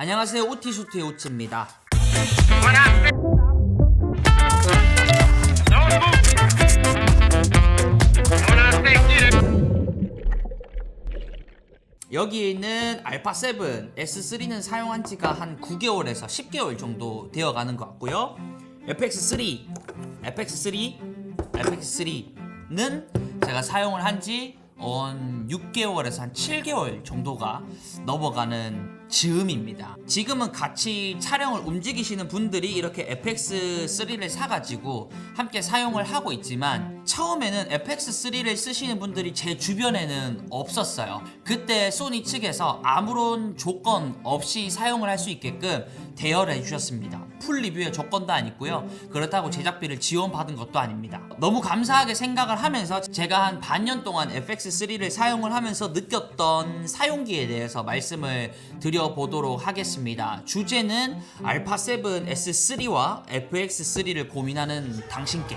안녕하세요 우티슈트의 우치입니다 여기에 있는 알파 7 S3는 사용한 지가 한 9개월에서 10개월 정도 되어 가는 것 같고요. FX3, FX3, FX3는 제가 사용을 한지 한 6개월에서 한 7개월 정도가 넘어가는 즈음입니다. 지금은 같이 촬영을 움직이시는 분들이 이렇게 FX3를 사가지고 함께 사용을 하고 있지만 처음에는 FX3를 쓰시는 분들이 제 주변에는 없었어요. 그때 소니 측에서 아무런 조건 없이 사용을 할 수 있게끔 대여를 해주셨습니다. 풀 리뷰의 조건도 아니고요. 그렇다고 제작비를 지원받은 것도 아닙니다. 너무 감사하게 생각을 하면서 제가 한 반년 동안 FX3를 사용을 하면서 느꼈던 사용기에 대해서 말씀을 드려보도록 하겠습니다. 주제는 알파 7 S3와 FX3를 고민하는 당신께.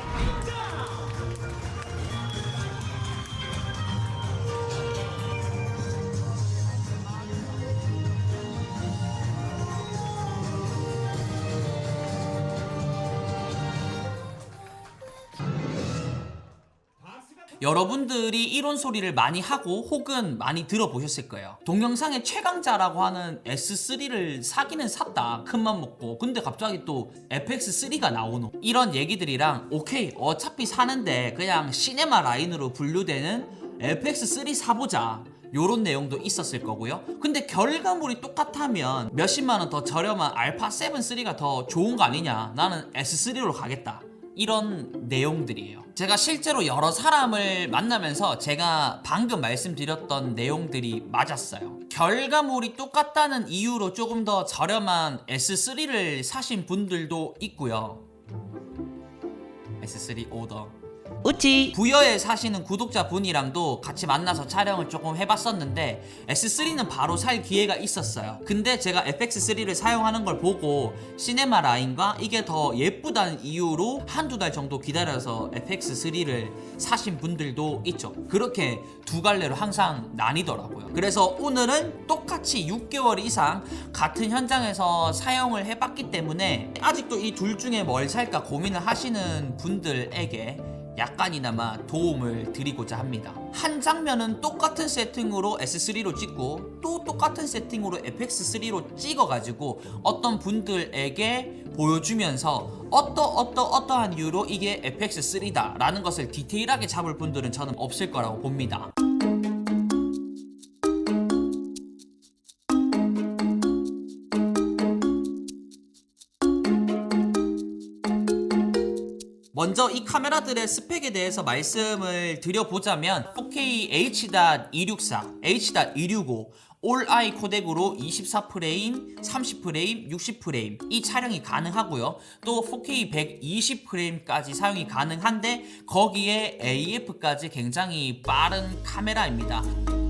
여러분들이 이런 소리를 많이 하고 혹은 많이 들어보셨을 거예요. 동영상의 최강자라고 하는 S3를 사기는 샀다. 큰맘 먹고. 근데 갑자기 또 FX3가 나오노. 이런 얘기들이랑 오케이 어차피 사는데 그냥 시네마 라인으로 분류되는 FX3 사보자. 요런 내용도 있었을 거고요. 근데 결과물이 똑같다면 몇십만 원 더 저렴한 알파 7 3가 더 좋은 거 아니냐? 나는 S3로 가겠다. 이런 내용들이에요. 제가 실제로 여러 사람을 만나면서 제가 방금 말씀드렸던 내용들이 맞았어요. 결과물이 똑같다는 이유로 조금 더 저렴한 S3를 사신 분들도 있고요. S3 오더. 우찌 부여에 사시는 구독자 분이랑도 같이 만나서 촬영을 조금 해봤었는데 S3는 바로 살 기회가 있었어요. 근데 제가 FX3를 사용하는 걸 보고 시네마 라인과 이게 더 예쁘다는 이유로 한두 달 정도 기다려서 FX3를 사신 분들도 있죠. 그렇게 두 갈래로 항상 나뉘더라고요. 그래서 오늘은 똑같이 6개월 이상 같은 현장에서 사용을 해봤기 때문에 아직도 이 둘 중에 뭘 살까 고민을 하시는 분들에게 약간이나마 도움을 드리고자 합니다. 한 장면은 똑같은 세팅으로 S3로 찍고 또 똑같은 세팅으로 FX3로 찍어가지고 어떤 분들에게 보여주면서 어떠 어떠 어떠한 이유로 이게 FX3다 라는 것을 디테일하게 잡을 분들은 저는 없을 거라고 봅니다. 먼저 이 카메라들의 스펙에 대해서 말씀을 드려보자면 4K H.264, H.265 올-아이 코덱으로 24프레임, 30프레임, 60프레임 이 촬영이 가능하고요. 또 4K 120프레임까지 사용이 가능한데 거기에 AF까지 굉장히 빠른 카메라입니다.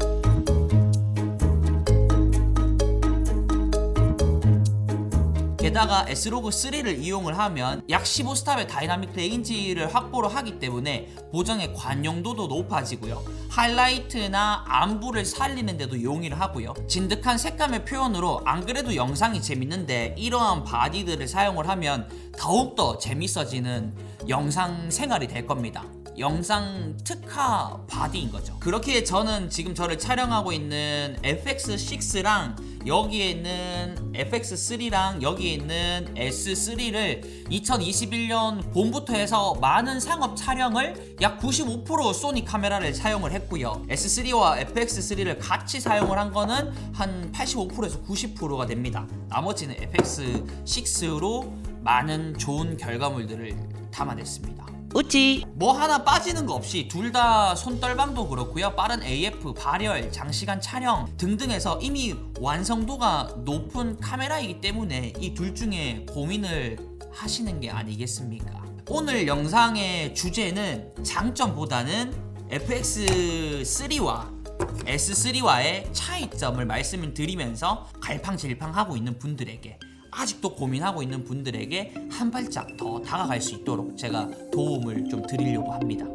게다가 S로그 3를 이용을 하면 약 15스탑의 다이나믹 레인지를 확보를 하기 때문에 보정의 관용도도 높아지고요. 하이라이트나 안부를 살리는 데도 용이를 하고요. 진득한 색감의 표현으로 안 그래도 영상이 재밌는데 이러한 바디들을 사용을 하면 더욱더 재밌어지는 영상 생활이 될 겁니다. 영상 특화 바디인 거죠. 그렇게 저는 지금 저를 촬영하고 있는 FX6랑 여기에 있는 FX3랑 여기에 있는 S3를 2021년 봄부터 해서 많은 상업 촬영을 약 95% 소니 카메라를 사용을 했고요. S3와 FX3를 같이 사용을 한 거는 한 85%에서 90%가 됩니다. 나머지는 FX6로 많은 좋은 결과물들을 담아냈습니다. 우찌 뭐 하나 빠지는 거 없이 둘 다 손떨방도 그렇고요. 빠른 AF, 발열, 장시간 촬영 등등해서 이미 완성도가 높은 카메라이기 때문에 이 둘 중에 고민을 하시는 게 아니겠습니까? 오늘 영상의 주제는 장점보다는 FX3와 S3와의 차이점을 말씀을 드리면서 갈팡질팡하고 있는 분들에게 아직도 고민하고 있는 분들에게 한 발짝 더 다가갈 수 있도록 제가 도움을 좀 드리려고 합니다.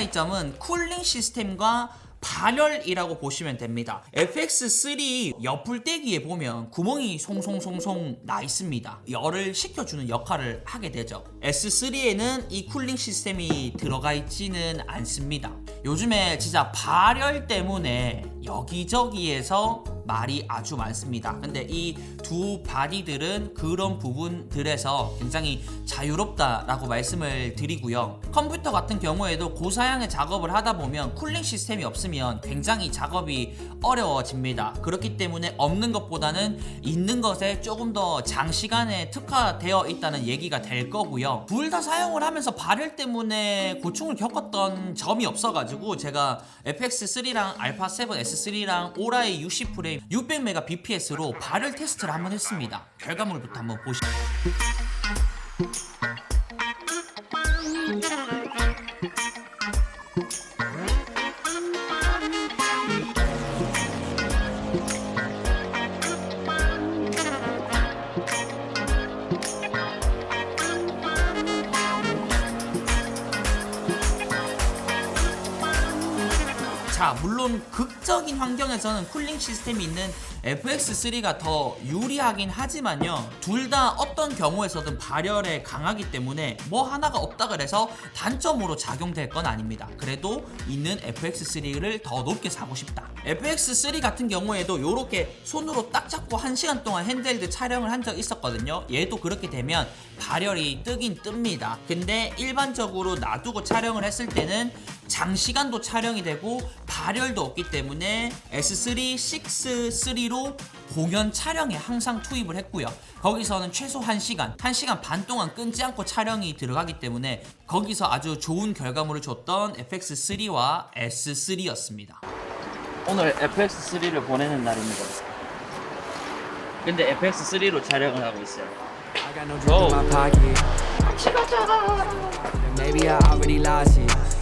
차이점은 쿨링 시스템과 발열이라고 보시면 됩니다. FX3 옆풀떼기에 보면 구멍이 송송송송 나 있습니다. 열을 식혀주는 역할을 하게 되죠. S3에는 이 쿨링 시스템이 들어가 있지는 않습니다. 요즘에 진짜 발열 때문에 여기저기에서 말이 아주 많습니다. 근데 이 두 바디들은 그런 부분들에서 굉장히 자유롭다라고 말씀을 드리고요. 컴퓨터 같은 경우에도 고사양의 작업을 하다 보면 쿨링 시스템이 없으면 굉장히 작업이 어려워집니다. 그렇기 때문에 없는 것보다는 있는 것에 조금 더 장시간에 특화되어 있다는 얘기가 될 거고요. 둘 다 사용을 하면서 발열 때문에 고충을 겪었던 점이 없어가지고 제가 FX3랑 알파 7 S3랑 오라이 60 프레임 600메가 bps로 발열 테스트를 한번 했습니다. 결과물부터 한번 보시죠. 극적인 환경에서는 쿨링 시스템이 있는 FX3가 더 유리하긴 하지만요. 둘 다 어떤 경우에서든 발열에 강하기 때문에 뭐 하나가 없다 그래서 단점으로 작용될 건 아닙니다. 그래도 있는 FX3를 더 높게 사고 싶다. FX3 같은 경우에도 이렇게 손으로 딱 잡고 1시간 동안 핸드헬드 촬영을 한 적 있었거든요. 얘도 그렇게 되면 발열이 뜨긴 뜹니다. 근데 일반적으로 놔두고 촬영을 했을 때는 장시간도 촬영이 되고 발열도 없기 때문에 S3, 6, 3로 공연 촬영에 항상 투입을 했고요. 거기서는 최소 1시간, 1시간 반 동안 끊지 않고 촬영이 들어가기 때문에 거기서 아주 좋은 결과물을 줬던 FX3와 S3였습니다. 오늘 FX3를 보내는 날입니다. 근데 FX3로 촬영을 하고 있어요. I got no drip in my pocket. Maybe I already lost it.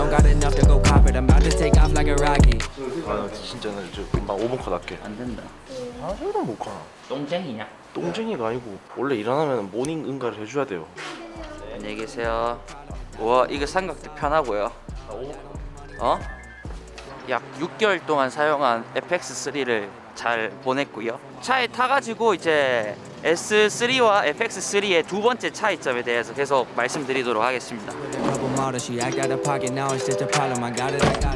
Don't got enough to go cop it. I'm about to take off like a rocket. 아 진짜 나 이제 금방 5분 컷 할게 안 된다. 아 저는 못 가. 똥쟁이냐? 똥쟁이가 아니고 원래 일안 하면 모닝 응가를 해줘야 돼요 안녕히 계세요. 와 이거 삼각대 편하고요. 어? 약 6개월 동안 사용한 FX3를 잘 보냈고요. 차에 타가지고 이제 S3와 FX3의 두 번째 차이점에 대해서 계속 말씀드리도록 하겠습니다.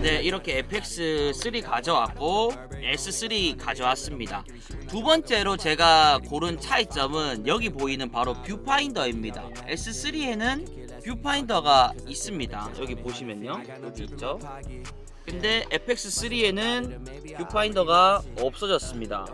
네, 이렇게 FX3 가져왔고 S3 가져왔습니다. 두 번째로 제가 고른 차이점은 여기 보이는 바로 뷰파인더입니다. S3에는 뷰파인더가 있습니다. 여기 보시면요. 여기 있죠. 근데 FX3에는 뷰파인더가 없어졌습니다.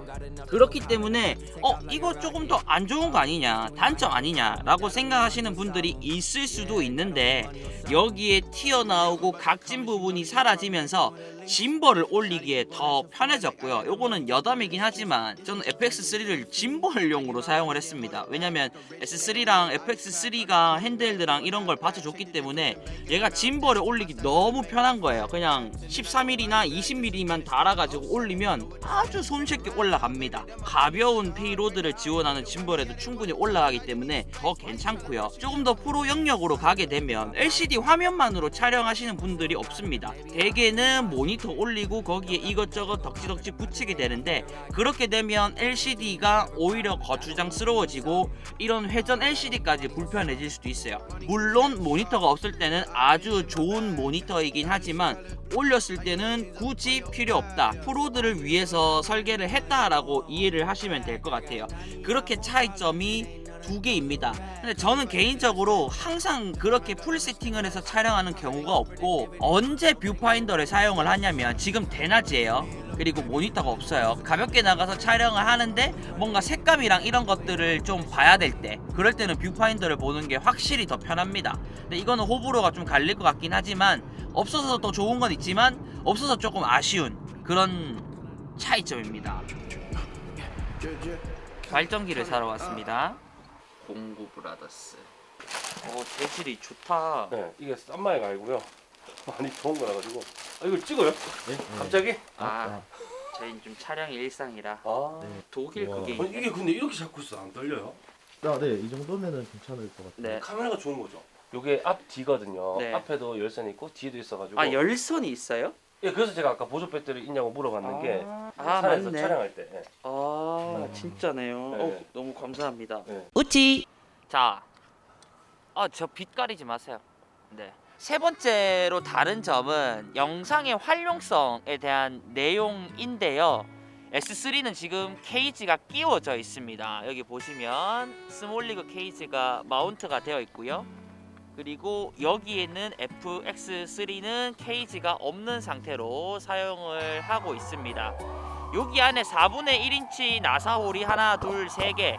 그렇기 때문에 어 이거 조금 더 안 좋은 거 아니냐 단점 아니냐라고 생각하시는 분들이 있을 수도 있는데 여기에 튀어나오고 각진 부분이 사라지면서 짐벌을 올리기에 더 편해졌고요. 요거는 여담이긴 하지만 저는 FX3를 짐벌용으로 사용을 했습니다. 왜냐면 S3랑 FX3가 핸드헬드랑 이런 걸 받쳐줬기 때문에 얘가 짐벌에 올리기 너무 편한 거예요. 그냥 13mm나 20mm만 달아가지고 올리면 아주 손쉽게 올라갑니다. 가벼운 페이로드를 지원하는 짐벌에도 충분히 올라가기 때문에 더 괜찮고요. 조금 더 프로 영역으로 가게 되면 LCD 화면만으로 촬영하시는 분들이 없습니다. 대개는 모니터 올리고 거기에 이것저것 덕지덕지 붙이게 되는데 그렇게 되면 LCD가 오히려 거추장스러워지고 이런 회전 LCD까지 불편해질 수도 있어요. 물론 모니터가 없을 때는 아주 좋은 모니터이긴 하지만 올렸을 때는 굳이 필요 없다. 프로들을 위해서 설계를 했다라고 이해를 하시면 될 것 같아요. 그렇게 차이점이 두 개입니다. 근데 저는 개인적으로 항상 그렇게 풀 세팅을 해서 촬영하는 경우가 없고 언제 뷰파인더를 사용을 하냐면 지금 대낮이에요. 그리고 모니터가 없어요. 가볍게 나가서 촬영을 하는데 뭔가 색감이랑 이런 것들을 좀 봐야 될 때 그럴 때는 뷰파인더를 보는 게 확실히 더 편합니다. 근데 이거는 호불호가 좀 갈릴 것 같긴 하지만 없어서 더 좋은 건 있지만 없어서 조금 아쉬운 그런 차이점입니다. 발전기를 사러 왔습니다. 공구 브라더스. 오 재질이 좋다. 네 이게 싼 마이가 아니고요 많이 좋은 거라 가지고 아 이걸 찍어요? 네 갑자기? 아 저희는 좀 촬영이 일상이라 아 독일 우와. 그게 아니, 이게 근데 이렇게 잡고 있어 안 떨려요? 아, 네, 이 정도면은 괜찮을 것 같아요. 네 카메라가 좋은 거죠? 요게 앞 뒤거든요. 네. 앞에도 열선이 있고 뒤에도 있어 가지고. 아 열선이 있어요? 예, 그래서 제가 아까 보조 배터리 있냐고 물어봤는 게아 산에서 맞네. 촬영할 때. 예. 아 진짜네요. 네. 어, 너무 감사합니다. 네. 우찌. 자, 아저 빛 가리지 마세요. 네. 세 번째로 다른 점은 영상의 활용성에 대한 내용인데요. S3는 지금 케이지가 끼워져 있습니다. 여기 보시면 스몰리그 케이지가 마운트가 되어 있고요. 그리고 여기에는 FX3는 케이지가 없는 상태로 사용을 하고 있습니다. 여기 안에 4분의 1인치 나사홀이 하나, 둘, 세 개,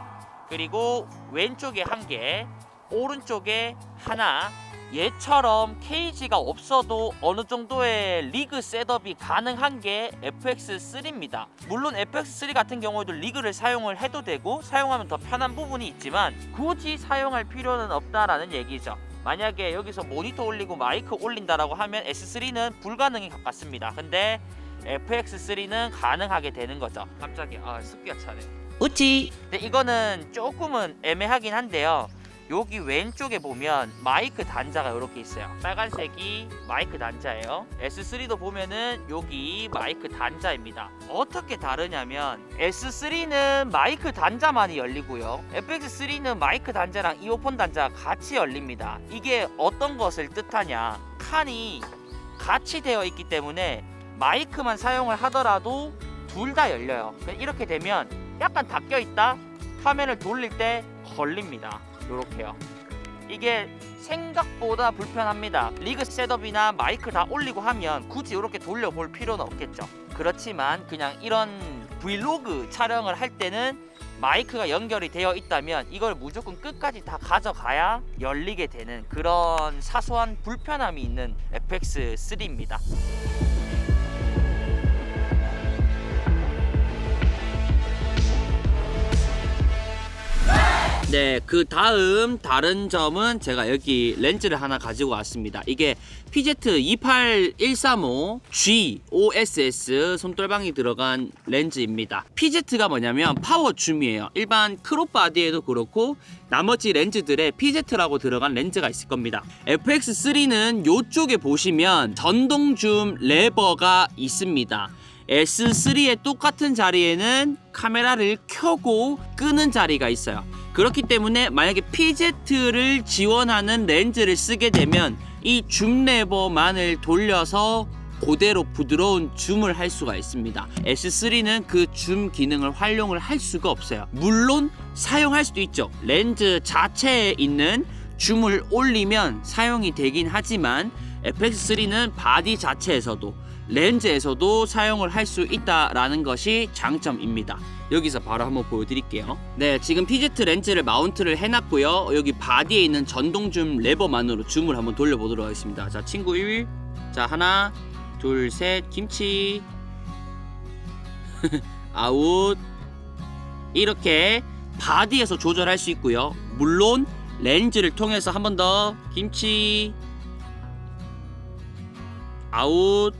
그리고 왼쪽에 한 개, 오른쪽에 하나. 얘처럼 케이지가 없어도 어느 정도의 리그 셋업이 가능한 게 FX3입니다. 물론 FX3 같은 경우에도 리그를 사용을 해도 되고 사용하면 더 편한 부분이 있지만 굳이 사용할 필요는 없다라는 얘기죠. 만약에 여기서 모니터 올리고 마이크 올린다라고 하면 S3는 불가능에 가깝습니다. 근데 FX3는 가능하게 되는 거죠. 갑자기 아 습기가 차네. 우찌. 근데 이거는 조금은 애매하긴 한데요. 여기 왼쪽에 보면 마이크 단자가 이렇게 있어요. 빨간색이 마이크 단자예요. S3도 보면은 여기 마이크 단자입니다. 어떻게 다르냐면 S3는 마이크 단자만이 열리고요. FX3는 마이크 단자랑 이어폰 단자가 같이 열립니다. 이게 어떤 것을 뜻하냐? 칸이 같이 되어 있기 때문에 마이크만 사용을 하더라도 둘 다 열려요. 이렇게 되면 약간 닫혀 있다. 화면을 돌릴 때 걸립니다. 요렇게요. 이게 생각보다 불편합니다. 리그 셋업이나 마이크 다 올리고 하면 굳이 이렇게 돌려볼 필요는 없겠죠. 그렇지만 그냥 이런 브이로그 촬영을 할 때는 마이크가 연결이 되어 있다면 이걸 무조건 끝까지 다 가져가야 열리게 되는 그런 사소한 불편함이 있는 FX3입니다. 네, 그 다음 다른 점은 제가 여기 렌즈를 하나 가지고 왔습니다. 이게 PZ 28135 G OSS 손떨방이 들어간 렌즈입니다. PZ가 뭐냐면 파워 줌이에요. 일반 크롭 바디에도 그렇고 나머지 렌즈들에 PZ라고 들어간 렌즈가 있을 겁니다. FX3는 이쪽에 보시면 전동 줌 레버가 있습니다. S3의 똑같은 자리에는 카메라를 켜고 끄는 자리가 있어요. 그렇기 때문에 만약에 PZ를 지원하는 렌즈를 쓰게 되면 이 줌 레버만을 돌려서 그대로 부드러운 줌을 할 수가 있습니다. S3는 그 줌 기능을 활용을 할 수가 없어요. 물론 사용할 수도 있죠. 렌즈 자체에 있는 줌을 올리면 사용이 되긴 하지만 FX3는 바디 자체에서도 렌즈에서도 사용을 할 수 있다라는 것이 장점입니다. 여기서 바로 한번 보여드릴게요. 네, 지금 PZ 렌즈를 마운트를 해놨고요. 여기 바디에 있는 전동 줌 레버만으로 줌을 한번 돌려보도록 하겠습니다. 자, 친구 1. 자, 하나, 둘, 셋, 김치. 아웃. 이렇게 바디에서 조절할 수 있고요. 물론 렌즈를 통해서 한 번 더 김치 아웃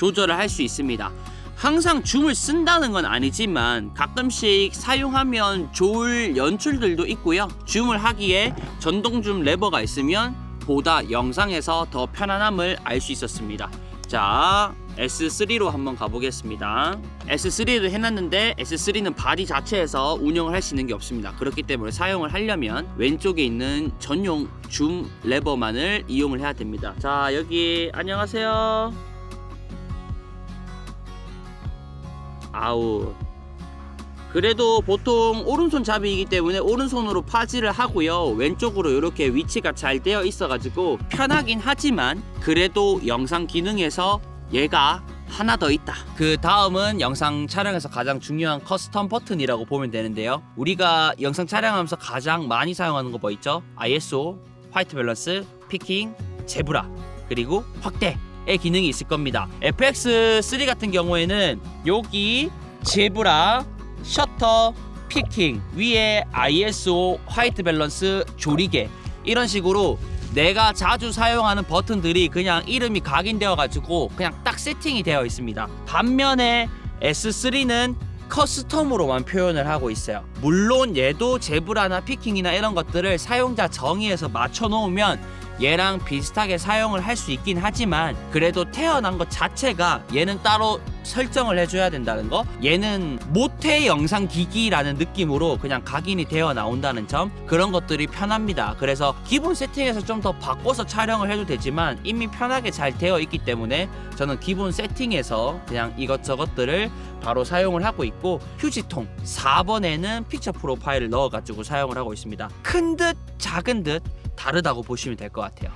조절을 할 수 있습니다. 항상 줌을 쓴다는 건 아니지만 가끔씩 사용하면 좋을 연출들도 있고요. 줌을 하기에 전동 줌 레버가 있으면 보다 영상에서 더 편안함을 알 수 있었습니다. 자, S3로 한번 가보겠습니다. S3도 해놨는데 S3는 바디 자체에서 운영을 할 수 있는 게 없습니다. 그렇기 때문에 사용을 하려면 왼쪽에 있는 전용 줌 레버만을 이용을 해야 됩니다. 자, 여기 안녕하세요. 아웃. 그래도 보통 오른손 잡이기 때문에 오른손으로 파지를 하고요. 왼쪽으로 이렇게 위치가 잘 되어 있어 가지고 편하긴 하지만 그래도 영상 기능에서 얘가 하나 더 있다. 그 다음은 영상 촬영에서 가장 중요한 커스텀 버튼이라고 보면 되는데요. 우리가 영상 촬영하면서 가장 많이 사용하는 거 뭐 있죠? ISO, 화이트 밸런스, 피킹, 제브라, 그리고 확대 의 기능이 있을 겁니다. FX3 같은 경우에는 여기 제브라, 셔터, 피킹, 위에 ISO, 화이트 밸런스, 조리개 이런 식으로 내가 자주 사용하는 버튼들이 그냥 이름이 각인되어 가지고 그냥 딱 세팅이 되어 있습니다. 반면에 S3는 커스텀으로만 표현을 하고 있어요. 물론 얘도 제브라나 피킹이나 이런 것들을 사용자 정의에서 맞춰 놓으면 얘랑 비슷하게 사용을 할 수 있긴 하지만 그래도 태어난 것 자체가 얘는 따로 설정을 해줘야 된다는 거? 얘는 모태 영상 기기라는 느낌으로 그냥 각인이 되어 나온다는 점? 그런 것들이 편합니다. 그래서 기본 세팅에서 좀 더 바꿔서 촬영을 해도 되지만 이미 편하게 잘 되어 있기 때문에 저는 기본 세팅에서 그냥 이것저것들을 바로 사용을 하고 있고 휴지통 4번에는 픽처 프로파일을 넣어가지고 사용을 하고 있습니다. 큰 듯 작은 듯 다르다고 보시면 될 것 같아요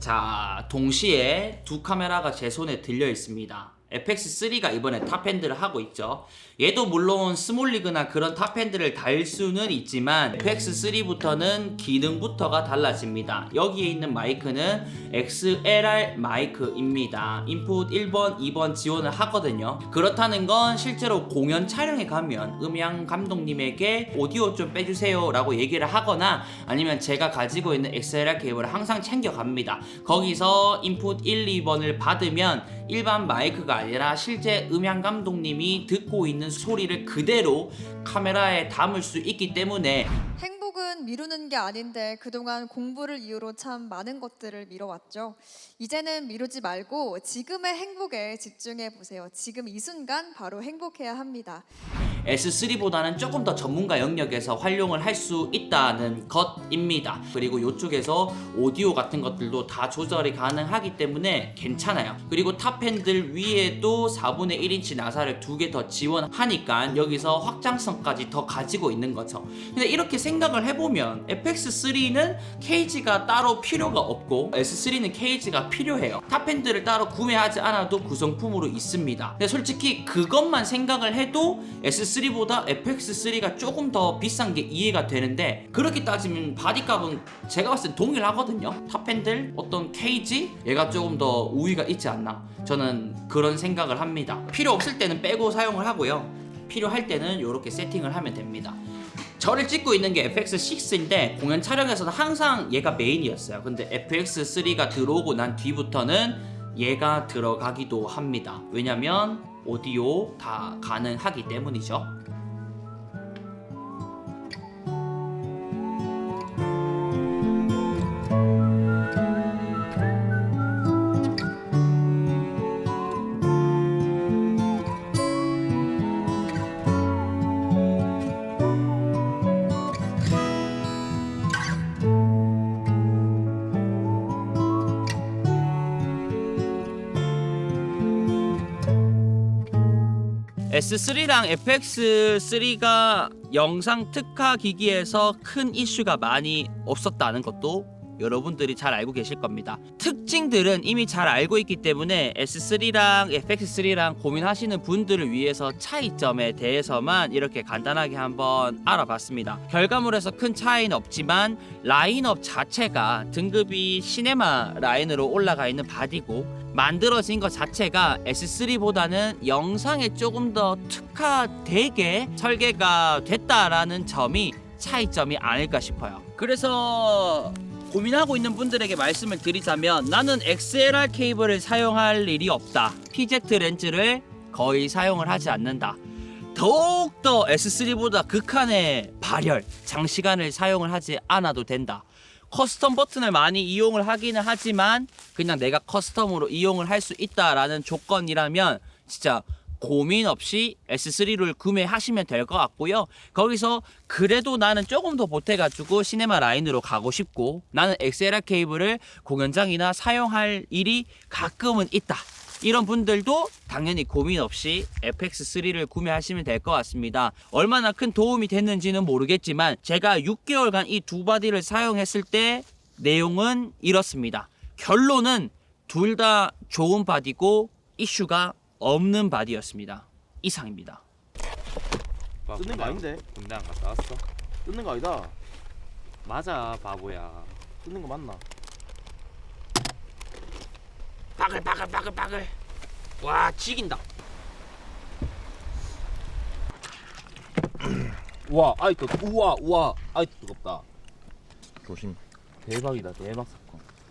자, 동시에 두 카메라가 제 손에 들려 있습니다. FX3가 이번에 탑핸드를 하고 있죠. 얘도 물론 스몰리그나 그런 탑핸드를 달 수는 있지만 FX3부터는 기능부터가 달라집니다. 여기에 있는 마이크는 XLR 마이크입니다. 인풋 1번, 2번 지원을 하거든요. 그렇다는 건 실제로 공연 촬영에 가면 음향 감독님에게 오디오 좀 빼주세요 라고 얘기를 하거나 아니면 제가 가지고 있는 XLR 케이블을 항상 챙겨갑니다. 거기서 인풋 1, 2번을 받으면 일반 마이크가 아니라 실제 음향 감독님이 듣고 있는 소리를 그대로 카메라에 담을 수 있기 때문에 행복은 미루는 게 아닌데 그동안 공부를 이유로 참 많은 것들을 미뤄왔죠. 이제는 미루지 말고 지금의 행복에 집중해 보세요. 지금 이 순간 바로 행복해야 합니다. S3보다는 조금 더 전문가 영역에서 활용을 할 수 있다는 것입니다. 그리고 이쪽에서 오디오 같은 것들도 다 조절이 가능하기 때문에 괜찮아요. 그리고 탑핸들 위에도 4분의 1인치 나사를 두 개 더 지원하니까 여기서 확장성까지 더 가지고 있는 거죠. 근데 이렇게 생각을 해보면 FX3는 케이지가 따로 필요가 없고 S3는 케이지가 필요해요. 탑핸들을 따로 구매하지 않아도 구성품으로 있습니다. 근데 솔직히 그것만 생각을 해도 S3 보다 FX3가 조금 더 비싼 게 이해가 되는데 그렇게 따지면 바디값은 제가 봤을 때 동일하거든요. 탑핸들 어떤 케이지 얘가 조금 더 우위가 있지 않나 저는 그런 생각을 합니다. 필요 없을 때는 빼고 사용을 하고요. 필요할 때는 이렇게 세팅을 하면 됩니다. 저를 찍고 있는 게 FX6인데 공연 촬영에서는 항상 얘가 메인이었어요. 근데 FX3가 들어오고 난 뒤부터는 얘가 들어가기도 합니다. 왜냐면 오디오 다 가능하기 때문이죠. S3랑 FX3가 영상 특화 기기에서 큰 이슈가 많이 없었다는 것도 여러분들이 잘 알고 계실 겁니다. 특징들은 이미 잘 알고 있기 때문에 S3랑 FX3랑 고민하시는 분들을 위해서 차이점에 대해서만 이렇게 간단하게 한번 알아봤습니다. 결과물에서 큰 차이는 없지만 라인업 자체가 등급이 시네마 라인으로 올라가 있는 바디고 만들어진 것 자체가 S3보다는 영상에 조금 더 특화되게 설계가 됐다라는 점이 차이점이 아닐까 싶어요. 그래서 고민하고 있는 분들에게 말씀을 드리자면 나는 XLR 케이블을 사용할 일이 없다. PZ 렌즈를 거의 사용을 하지 않는다. 더욱더 S3보다 극한의 발열, 장시간을 사용을 하지 않아도 된다. 커스텀 버튼을 많이 이용을 하기는 하지만 그냥 내가 커스텀으로 이용을 할 수 있다라는 조건이라면 진짜 고민 없이 S3를 구매하시면 될 것 같고요. 거기서 그래도 나는 조금 더 보태가지고 시네마 라인으로 가고 싶고 나는 XLR 케이블을 공연장이나 사용할 일이 가끔은 있다. 이런 분들도 당연히 고민 없이 FX3를 구매하시면 될 것 같습니다. 얼마나 큰 도움이 됐는지는 모르겠지만 제가 6개월간 이 두 바디를 사용했을 때 내용은 이렇습니다. 결론은 둘 다 좋은 바디고 이슈가 없는 바디였습니다. 이상입니다. 뜯는 거 아닌데? 군대 안 갔다 왔어? 뜯는 거 아니다. 맞아 바보야 뜯는 거 맞나? 바글 바글 바글 바글. 와 지긴다. 와, 아이 또 우와, 우와, 아이 뜨겁다. 조심 대박이다, 대박.